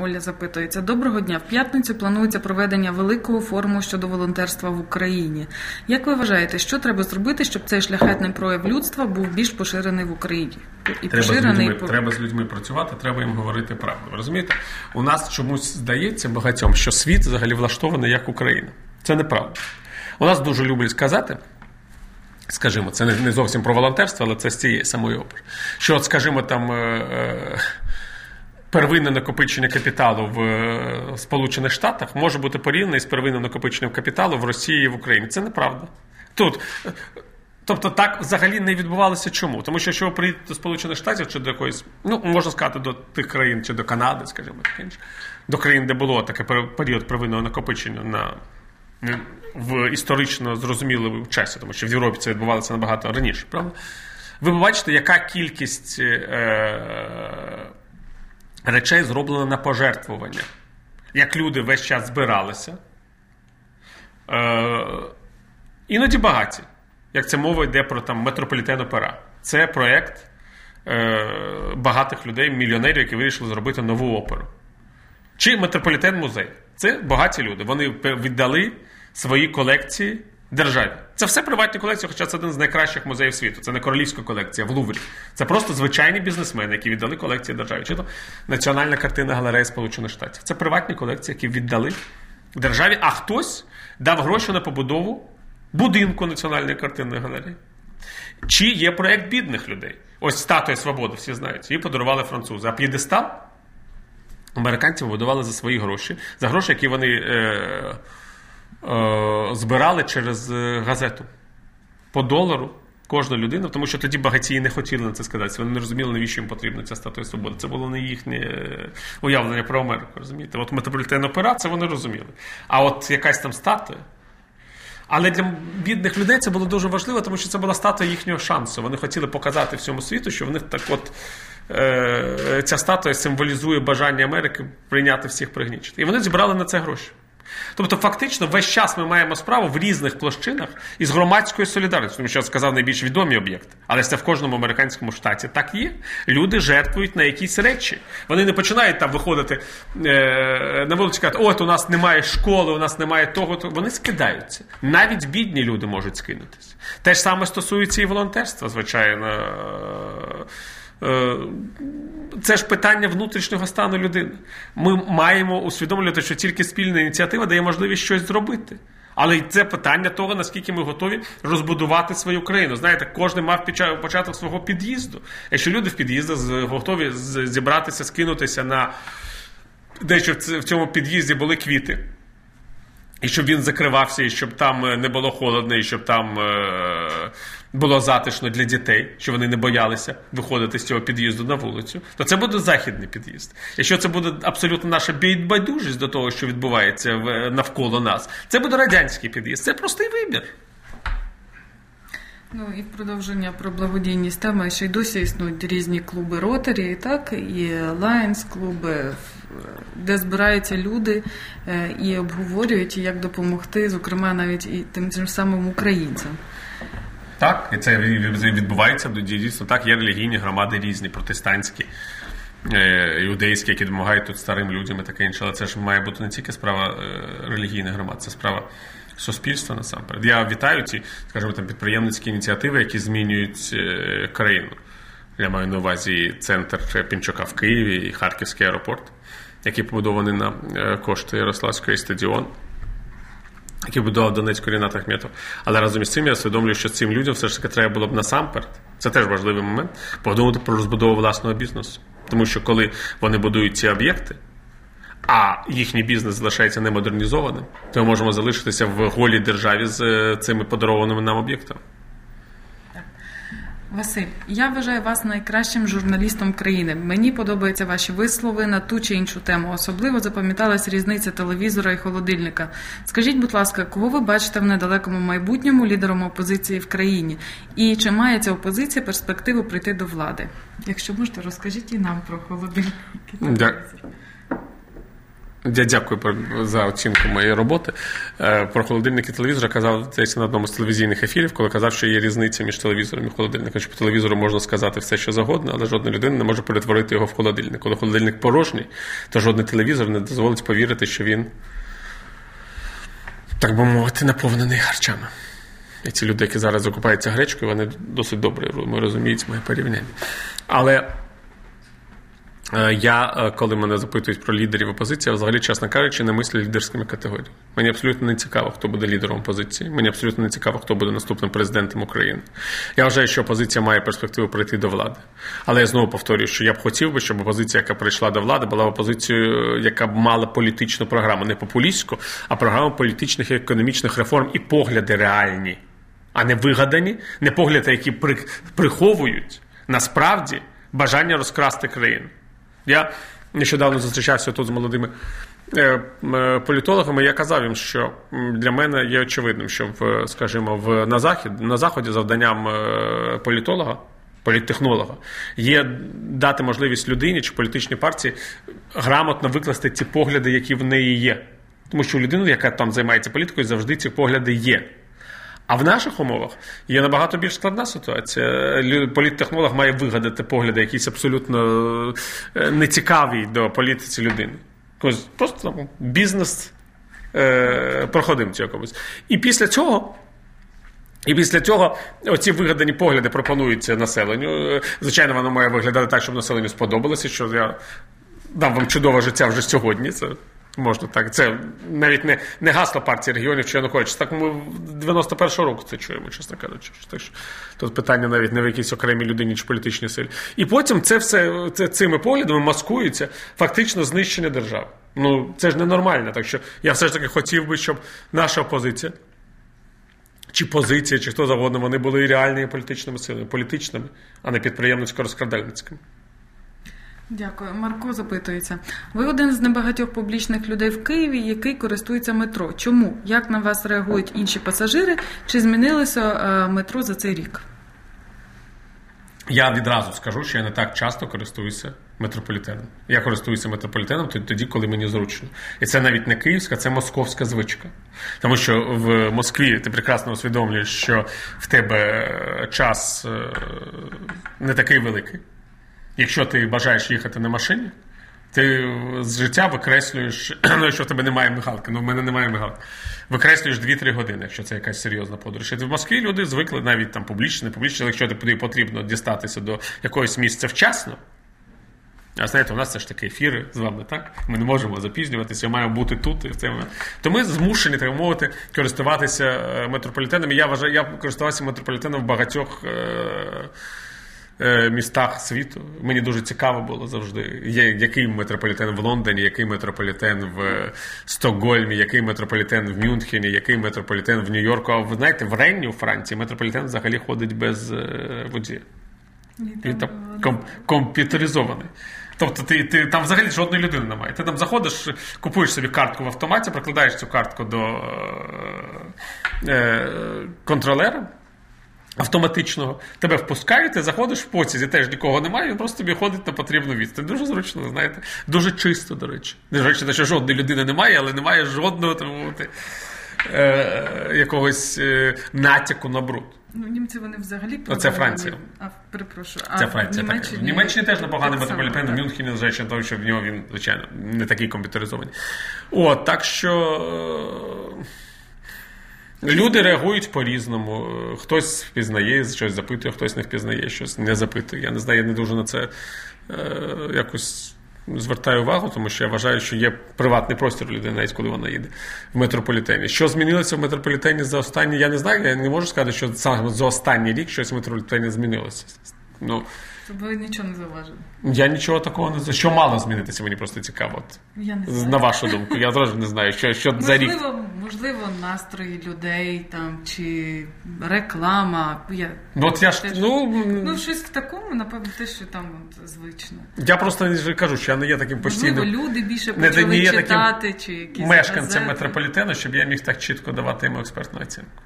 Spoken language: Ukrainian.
Оля запитується: доброго дня. В п'ятницю планується проведення великого форуму щодо волонтерства в Україні. Як ви вважаєте, що треба зробити, щоб цей шляхетний прояв людства був більш поширений в Україні? І треба з людьми, треба з людьми працювати, треба їм говорити правду. Розумієте, у нас чомусь здається багатьом, що світ взагалі влаштований як Україна. Це неправда. У нас дуже люблять сказати. Скажімо, це не зовсім про волонтерство, але це з цієї самої опери. Що, от, скажімо, там. Первинне накопичення капіталу в е, Сполучених Штатах може бути порівняний з первинним накопиченням капіталу в Росії і в Україні. Це неправда. Тут. Тобто так взагалі не відбувалося чому? Тому що якщо ви приїдете до Сполучених Штатів чи до якоїсь, ну можна сказати, до тих країн чи до Канади, скажімо так інше, до країн, де було таке період первинного накопичення на в історично зрозумілому часі, тому що в Європі це відбувалося набагато раніше, правда? Ви побачите, яка кількість е, речей зроблено на пожертвування. Як люди весь час збиралися. Е, Іноді багаті. Як це мова йде про там метрополітен опера. Це проєкт е, багатих людей, мільйонерів, які вирішили зробити нову оперу. Чи метрополітен музей. Це багаті люди. Вони віддали свої колекції державі. Це все приватні колекції, хоча це один з найкращих музеїв світу. Це не королівська колекція в Луврі. Це просто звичайні бізнесмени, які віддали колекції державі. Чи то Національна картина галереї Сполучених Штатів. Це приватні колекції, які віддали державі, а хтось дав гроші на побудову будинку Національної картинної галереї. Чи є проєкт бідних людей? Ось статуя свободи, всі знають. Її подарували французи. А п'єдестал американці побудували за свої гроші, за гроші, які вони. Е, збирали через е, газету по долару. Кожна людина, тому що тоді багатії не хотіли на це сказати. Вони не розуміли, навіщо їм потрібна ця статуя свободи. Це було не їхнє е, уявлення про Америку. розумієте? От метрополітен опера, вони розуміли. А от якась там статуя. Але для бідних людей це було дуже важливо, тому що це була статуя їхнього шансу. Вони хотіли показати всьому світу, що в них так от е, ця статуя символізує бажання Америки прийняти всіх пригнічити. І вони зібрали на це гроші. Тобто, фактично, весь час ми маємо справу в різних площинах із громадською солідарністю, тому що я сказав найбільш відомі об'єкти. Але це в кожному американському штаті так є. Люди жертвують на якісь речі. Вони не починають там виходити е, на вулиці казати, от у нас немає школи, у нас немає того. То... Вони скидаються. Навіть бідні люди можуть скинутися. Те ж саме стосується і волонтерства, звичайно. Е, це ж питання внутрішнього стану людини. Ми маємо усвідомлювати, що тільки спільна ініціатива дає можливість щось зробити. Але це питання того, наскільки ми готові розбудувати свою країну. Знаєте, кожен мав початок свого під'їзду. Якщо люди в під'їздах готові зібратися, скинутися на дещо в цьому під'їзді були квіти. І щоб він закривався, і щоб там е, не було холодно, і щоб там е, було затишно для дітей, щоб вони не боялися виходити з цього під'їзду на вулицю, то це буде західний під'їзд. Якщо це буде абсолютно наша байдужість до того, що відбувається навколо нас, це буде радянський під'їзд. Це простий вибір. Ну і продовження про благодійність теми ще й досі існують різні клуби ротарі, так і лайнс клуби, де збираються люди е, і обговорюють, як допомогти, зокрема навіть і тим, тим самим українцям. Так, і це відбувається дійсно так. Є релігійні громади різні, протестантські, е, іудейські, які допомагають тут старим людям і таке інше. Але це ж має бути не тільки справа е, релігійних громад, це справа суспільства насамперед. Я вітаю ці, скажімо, там підприємницькі ініціативи, які змінюють е, країну. Я маю на увазі центр Пінчука в Києві і Харківський аеропорт, який побудований на кошти Ярославської стадіон який будував Донецьку Рінат Ахметов. Але разом із цим я усвідомлюю, що цим людям все ж таки треба було б насамперед. Це теж важливий момент подумати про розбудову власного бізнесу. Тому що коли вони будують ці об'єкти, а їхній бізнес залишається немодернізованим, то ми можемо залишитися в голій державі з е, цими подарованими нам об'єктами. Василь, я вважаю вас найкращим журналістом країни. Мені подобаються ваші вислови на ту чи іншу тему. Особливо запам'яталась різниця телевізора і холодильника. Скажіть, будь ласка, кого ви бачите в недалекому майбутньому лідером опозиції в країні? І чи має ця опозиція перспективу прийти до влади? Якщо можете, розкажіть і нам про холодильник. Я дякую за оцінку моєї роботи. Е, про холодильник і телевізор казав здається, на одному з телевізійних ефірів, коли казав, що є різниця між телевізором і холодильником. Що по телевізору можна сказати все, що завгодно, але жодна людина не може перетворити його в холодильник. Коли холодильник порожній, то жодний телевізор не дозволить повірити, що він, так би мовити, наповнений харчами. І ці люди, які зараз закупаються гречкою, вони досить добре розуміють моє порівняння. Але. Е, я, е, коли мене запитують про лідерів опозиції, взагалі, чесно кажучи, не мислю лідерськими категоріями. Мені абсолютно не цікаво, хто буде лідером опозиції. Мені абсолютно не цікаво, хто буде наступним президентом України. Я вважаю, що опозиція має перспективу прийти до влади. Але я знову повторюю, що я б хотів би, щоб опозиція, яка прийшла до влади, була опозицією, яка б мала політичну програму, не популістську, а програму політичних і економічних реформ і погляди реальні, а не вигадані, не погляди, які приховують насправді бажання розкрасти країну. Я нещодавно зустрічався тут з молодими е, е, політологами. Я казав їм, що для мене є очевидним, що в, скажімо, в на захід на заході завданням е, політолога. Політтехнолога є дати можливість людині чи політичній партії грамотно викласти ці погляди, які в неї є. Тому що у людини, яка там займається політикою, завжди ці погляди є. А в наших умовах є набагато більш складна ситуація. Політтехнолог має вигадати погляди, якісь абсолютно е, нецікаві до політиці людини. Просто там, бізнес е, проходимці якомусь. І після цього. І після цього оці вигадані погляди пропонуються населенню. Е, звичайно, воно має виглядати так, щоб населенню сподобалося, що я дам вам чудове життя вже сьогодні. Це Можна так. Це навіть не не гасло партії регіонів чи Янукович. Так ми 91-го року це чуємо, чесно кажучи. Так що Тут питання навіть не в якійсь окремій людині чи політичній силі. І потім це все це, цими поглядами маскується фактично знищення держави. Ну це ж ненормально. Так що я все ж таки хотів би, щоб наша опозиція. Чи позиція, чи хто завгодно, вони були реальними політичними силами, політичними, а не підприємницько-розкрадальницькими. Дякую. Марко запитується. Ви один з небагатьох публічних людей в Києві, який користується метро. Чому? Як на вас реагують інші пасажири? Чи змінилося е, метро за цей рік? Я відразу скажу, що я не так часто користуюся метрополітеном. Я користуюся метрополітеном тоді, коли мені зручно. І це навіть не київська, це московська звичка. Тому що в Москві ти прекрасно усвідомлюєш, що в тебе час е, не такий великий якщо ти бажаєш їхати на машині, ти з життя викреслюєш, ну, якщо в тебе немає мигалки, ну в мене немає мигалки, викреслюєш 2-3 години, якщо це якась серйозна подорож. В Москві люди звикли навіть там публічно, не публічно, якщо тобі потрібно дістатися до якогось місця вчасно. А знаєте, у нас це ж такі ефіри з вами, так? Ми не можемо запізнюватися, маємо бути тут. І це То ми змушені, так мовити, користуватися е, метрополітеном. Я вважаю, я користувався метрополітеном в багатьох. Е, містах світу. Мені дуже цікаво було завжди. Який метрополітен в Лондоні, який метрополітен в Стокгольмі, який метрополітен в Мюнхені, який метрополітен в Нью-Йорку. А ви знаєте, в Ренні у Франції метрополітен взагалі ходить без е, водія. Він там ком- комп'ютеризований. Тобто ти ти там взагалі жодної людини немає. Ти там заходиш, купуєш собі картку в автоматі, прикладаєш цю картку до е, е, контролера автоматичного. Тебе впускають, ти заходиш в потязі, теж нікого немає, він просто тобі ходить на потрібну відстань. Дуже зручно, знаєте, дуже чисто, до речі. До речі, що жодної людини немає, але немає жодного там, е, якогось е, натяку на бруд. Ну, німці вони взагалі Це Франція. А перепрошую. Це Франція. В Німеччині, так. В Німеччині теж непоганий метрополітен, в Мюнхені, звичайно, того, що в нього він, звичайно, не такий комп'ютеризований. От, так що. Люди реагують по-різному. Хтось впізнає, щось запитує, хтось не впізнає, щось не запитує. Я не знаю, я не дуже на це е, якось звертаю увагу, тому що я вважаю, що є приватний простір людини, навіть коли вона їде в метрополітені. Що змінилося в метрополітені за останні, я не знаю, я не можу сказати, що саме за останній рік щось в метрополітені змінилося. Ну, ви нічого не зауважили? Я нічого такого не Що мало змінитися, мені просто цікаво. От. Я не знаю. На вашу думку. Я теж не знаю, що що можливо, за рік. Можливо, настрої людей там чи реклама. Я, Ну, от я ж, теж, ну, ну, щось в такому, напевно, те, що там от, звично. Я просто кажу, що я не є таким постійним. Можливо, люди більше почали не, не читати, чи якісь мешканцем метрополітену, щоб я міг так чітко давати йому експертну оцінку.